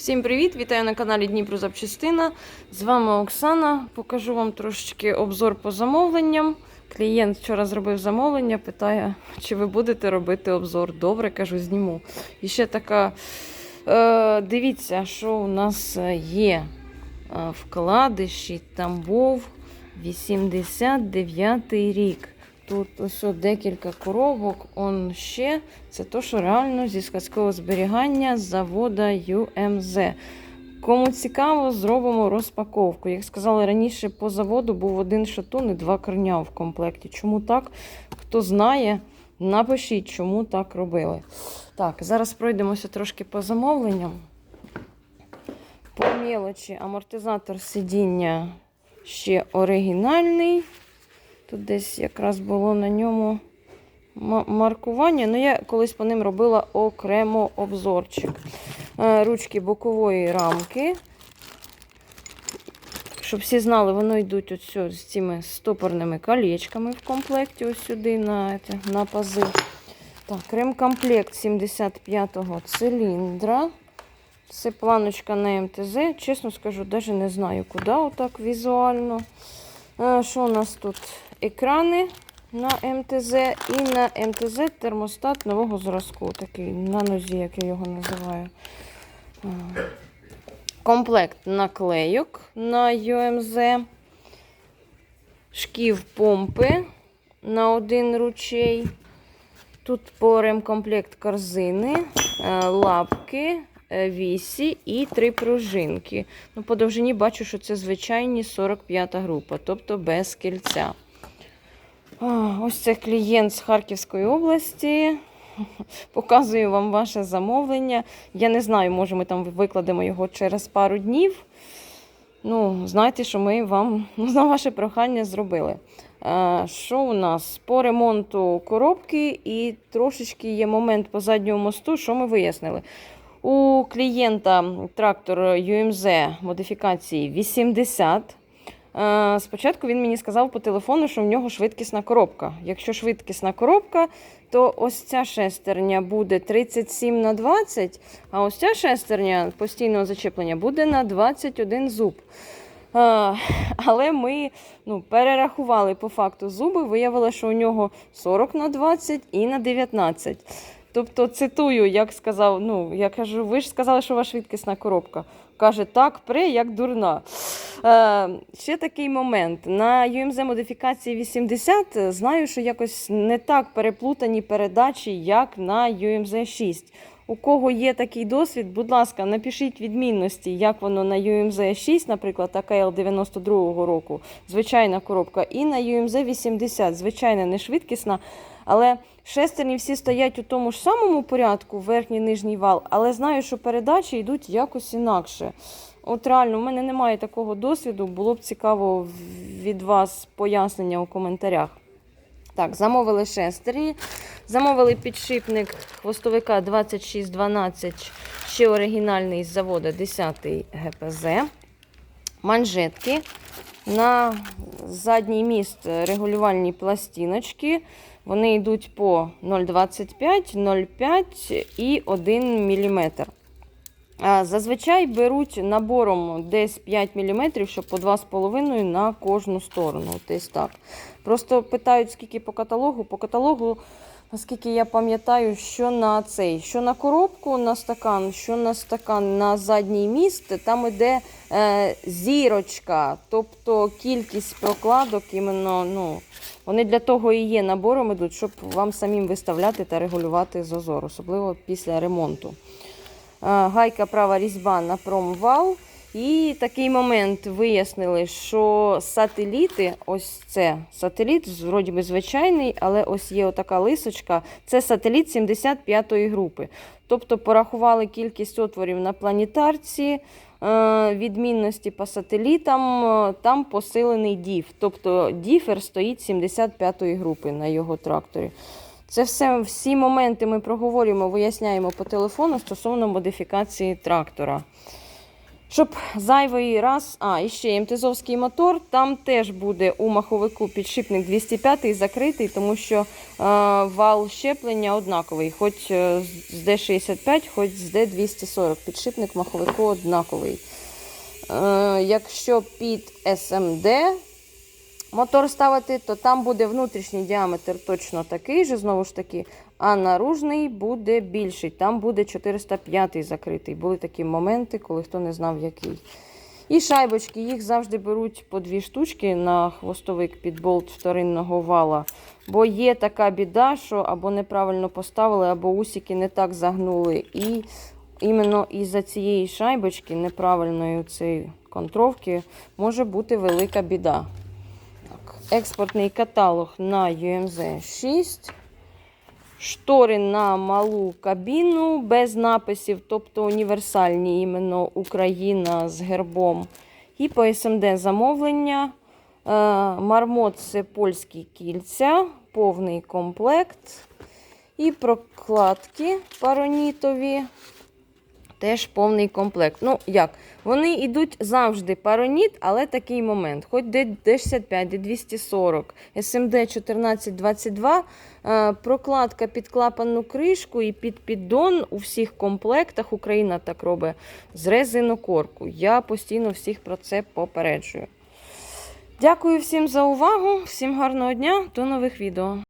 Всім привіт! Вітаю на каналі Дніпро Запчастина. З вами Оксана. Покажу вам трошечки обзор по замовленням. Клієнт вчора зробив замовлення, питає, чи ви будете робити обзор. Добре, кажу, зніму. І ще така. Е, дивіться, що у нас є е, вкладиші Тамбов 89 рік. Тут ось декілька коробок. Он ще. Це то, що реально зі складського зберігання з завода UMZ. Кому цікаво, зробимо розпаковку. Як сказали раніше, по заводу був один шатун і два корня в комплекті. Чому так? Хто знає, напишіть, чому так робили. Так, зараз пройдемося трошки по замовленням. По мелочі, амортизатор сидіння ще оригінальний. Тут десь якраз було на ньому маркування. Ну, я колись по ним робила окремо обзорчик. Е, Ручки бокової рамки. Щоб всі знали, воно йдуть ось з цими стопорними колечками в комплекті, ось сюди на, на пази. Так, ремкомплект 75-го циліндра. Це планочка на МТЗ. Чесно скажу, навіть не знаю, куди отак візуально. Е, Що у нас тут? Екрани на МТЗ і на МТЗ термостат нового зразку. Такий на нозі, як я його називаю. Комплект наклейок на UMZ. Шків помпи на один ручей. Тут по ремкомплект корзини, е, лапки, е, вісі і три пружинки. Ну, по довжині бачу, що це звичайні 45 група, тобто без кільця. Ось це клієнт з Харківської області. Показую вам ваше замовлення. Я не знаю, може, ми там викладемо його через пару днів. Ну, знайте, що ми вам на ваше прохання зробили. Що у нас по ремонту коробки і трошечки є момент по задньому мосту, що ми вияснили. У клієнта трактор UMZ модифікації 80. Е, Спочатку він мені сказав по телефону, що в нього швидкісна коробка. Якщо швидкісна коробка, то ось ця шестерня буде 37 на 20, а ось ця шестерня постійного зачеплення буде на 21 зуб. Але ми ну, перерахували по факту зуби, виявилося, що у нього 40 на 20 і на 19. Тобто, цитую, як сказав, ну, я кажу, ви ж сказали, що у вас швидкісна коробка. Каже, так, пре, як дурна. Е, ще такий момент. На UMZ модифікації 80 знаю, що якось не так переплутані передачі, як на UMZ 6. У кого є такий досвід, будь ласка, напишіть відмінності, як воно на UMZ 6, наприклад, АКЛ 92-го року, звичайна коробка, і на UMZ 80, звичайна не швидкісна. Але шестерні всі стоять у тому ж самому порядку, верхній нижній вал, але знаю, що передачі йдуть якось інакше. От реально, у мене немає такого досвіду, було б цікаво від вас пояснення у коментарях. Так, замовили шестері. Замовили підшипник хвостовика 2612, ще оригінальний з заводу 10 ГПЗ. Манжетки. На задній міст регулювальні пластиночки. Вони йдуть по 0,25, 0,5 і 1 мм. Зазвичай беруть набором десь 5 мм, щоб по 2,5 на кожну сторону. Десь так. Просто питають, скільки по каталогу. По каталогу, наскільки я пам'ятаю, що на цей, що на коробку на стакан, що на стакан на задній міст, там іде е, зірочка, тобто кількість прокладок, іменно, ну, вони для того і є набором ідуть, щоб вам самим виставляти та регулювати зазор, особливо після ремонту. Гайка права різьба на промвал. І такий момент вияснили, що сателіти, ось це сателіт, вроді би звичайний, але ось є отака лисочка, це сателіт 75-ї групи. Тобто порахували кількість отворів на планетарці, е, відмінності по сателітам, е, там посилений діф. Тобто діфер стоїть 75-ї групи на його тракторі. Це все, всі моменти ми проговорюємо, виясняємо по телефону стосовно модифікації трактора. Щоб зайвий раз. А, і ще МТЗовський мотор. Там теж буде у маховику підшипник 205 закритий, тому що е, вал щеплення однаковий, хоч е, з D65, хоч з D240. Підшипник маховику однаковий. Е, якщо під SMD мотор ставити, то там буде внутрішній діаметр точно такий же, знову ж таки, а наружний буде більший. Там буде 405 закритий. Були такі моменти, коли хто не знав, який. І шайбочки, їх завжди беруть по дві штучки на хвостовик під болт вторинного вала. Бо є така біда, що або неправильно поставили, або усики не так загнули. І іменно із-за цієї шайбочки, неправильної цієї контровки, може бути велика біда. Експортний каталог на UMZ 6. Штори на малу кабіну без написів, тобто універсальні, іменно Україна з гербом. І по СМД замовлення. Е, Мармот це польські кільця, повний комплект. І прокладки паронітові. Теж повний комплект. Ну, як? Вони йдуть завжди пароніт, але такий момент. Хоч D65, D240, SMD 1422, е, прокладка під клапанну кришку і під піддон у всіх комплектах Україна так робить з резинокорку. Я постійно всіх про це попереджую. Дякую всім за увагу, всім гарного дня, до нових відео.